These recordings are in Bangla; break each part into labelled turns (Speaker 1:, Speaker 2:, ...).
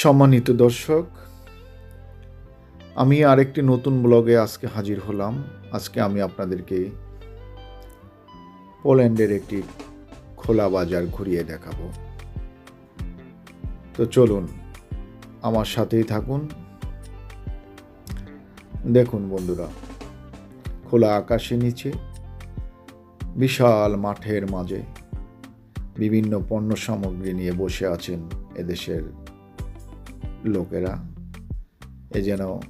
Speaker 1: সম্মানিত দর্শক, আমি আরেকটি নতুন ব্লগে আজকে হাজির হলাম। আজকে আমি আপনাদেরকে পোল্যান্ডের একটি খোলা বাজার ঘুরিয়ে দেখাবো। তো চলুন, আমার সাথেই থাকুন। দেখুন বন্ধুরা, খোলা আকাশের নিচে, বিশাল মাঠের মাঝে, বিভিন্ন পণ্য সামগ্রী নিয়ে বসে আছেন এদেশের লোকেরা এ যেন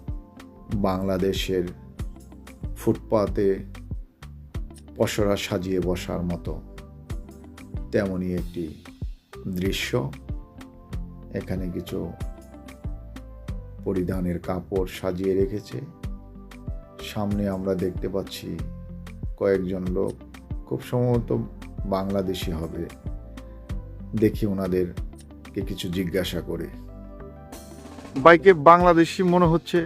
Speaker 1: বাংলাদেশের ফুটপাতে পসরা সাজিয়ে বসার মতো তেমনই একটি দৃশ্য। এখানে কিছু পরিধানের কাপড় সাজিয়ে রেখেছে। সামনে আমরা দেখতে পাচ্ছি কয়েকজন লোক, খুব সম্ভবত বাংলাদেশি হবে, দেখি ওনাদেরকে কিছু জিজ্ঞাসা করে। বাইকে বাংলাদেশি মনে হচ্ছে?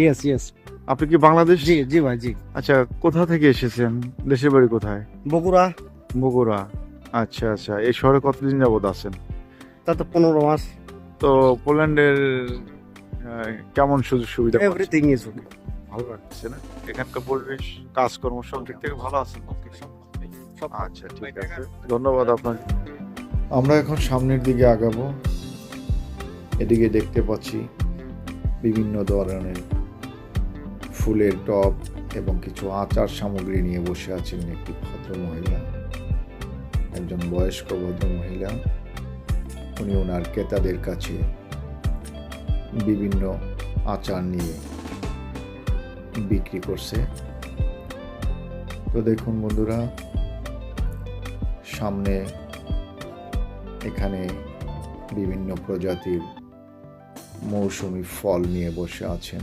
Speaker 2: ইয়েস ইয়েস
Speaker 1: আপনি কি বাংলাদেশ?
Speaker 2: জি জি ভাই জি।
Speaker 1: আচ্ছা কোথা থেকে এসেছেন? দেশের বাড়ি কোথায়?
Speaker 2: বগুড়া।
Speaker 1: বগুড়া। আচ্ছা আচ্ছা। এই শহরে কতদিন যাবত আছেন?
Speaker 2: তা তো পনেরো মাস।
Speaker 1: তো পোল্যান্ডের কেমন সুযোগ সুবিধা
Speaker 2: এভরিথিং ইজ ওকে
Speaker 1: ভালো লাগছে না? এখানকার পরিবেশ কাজকর্ম সব দিক থেকে ভালো আছেন আচ্ছা ঠিক আছে। ধন্যবাদ আপনাকে। আমরা এখন সামনের দিকে আগাবো। এদিকে দেখতে পাচ্ছি বিভিন্ন ধরনের ফুলের টব এবং কিছু আচার সামগ্রী নিয়ে বসে আছেন একটি ভদ্র মহিলা একজন বয়স্ক ভদ্র মহিলা উনি ওনার ক্রেতাদের কাছে বিভিন্ন আচার নিয়ে বিক্রি করছে। তো দেখুন বন্ধুরা, সামনে এখানে বিভিন্ন প্রজাতির মৌসুমি ফল নিয়ে বসে আছেন।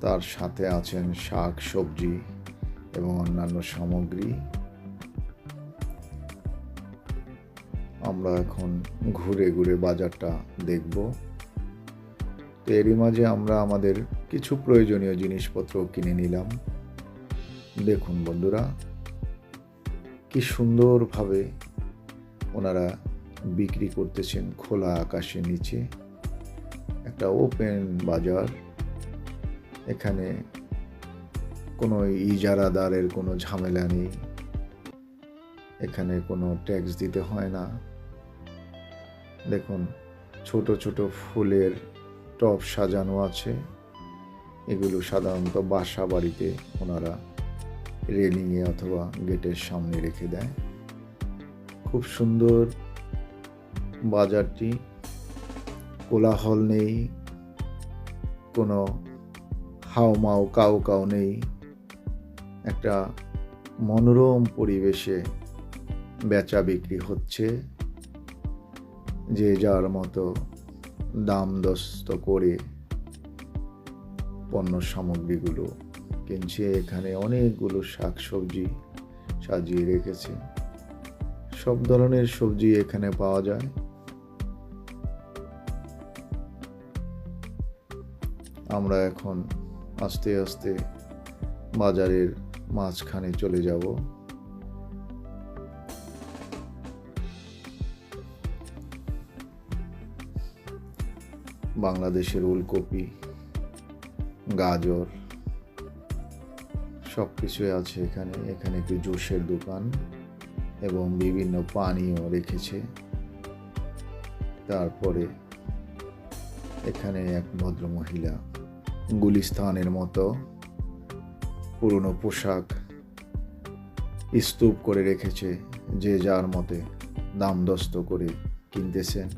Speaker 1: তার সাথে আছেন শাক, সবজি এবং অন্যান্য সামগ্রী। আমরা এখন ঘুরে ঘুরে বাজারটা দেখব। তো এরই মাঝে আমরা আমাদের কিছু প্রয়োজনীয় জিনিসপত্র কিনে নিলাম। দেখুন বন্ধুরা, কি সুন্দরভাবে ওনারা বিক্রি করতেছেন খোলা আকাশের নিচে। একটা ওপেন বাজার। এখানে কোনো ইজারাদারের কোনো ঝামেলা নেই। এখানে কোনো ট্যাক্স দিতে হয় না। দেখুন, ছোট ছোট ফুলের টব সাজানো আছে। এগুলো সাধারণত বাসা বাড়িতে ওনারা রেলিংয়ে অথবা গেটের সামনে রেখে দেয়। খুব সুন্দর বাজারটি কোলাহল নেই, কোনো হাওমাও কাউ কাউ নেই। একটা মনোরম পরিবেশে বেচা বিক্রি হচ্ছে, যে যার মতো দাম দস্ত করে পণ্য সামগ্রীগুলো কিনছে। এখানে অনেকগুলো শাকসবজি সাজিয়ে রেখেছে। সব ধরনের সবজি এখানে পাওয়া যায়। আমরা এখন আস্তে আস্তে বাজারের মাঝখানে চলে যাব। বাংলাদেশের ওলকপি, গাজর সব কিছুই আছে এখানে। এখানে একটি জুসের দোকান এবং বিভিন্ন পানীয় রেখেছে। তারপরে এখানে এক ভদ্র মহিলা গুলিস্তানের মতো পুরনো পোশাক স্তূপ করে রেখেছে যে যার মতে দাম দস্ত করে কিনতেছেন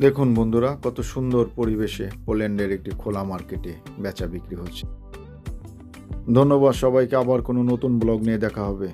Speaker 1: দেখুন বন্ধুরা, কত সুন্দর পরিবেশে পোল্যান্ডের একটি খোলা মার্কেটে বেচা বিক্রি হচ্ছে। ধন্যবাদ সবাইকে, আবার কোনো নতুন ব্লগ নিয়ে দেখা হবে।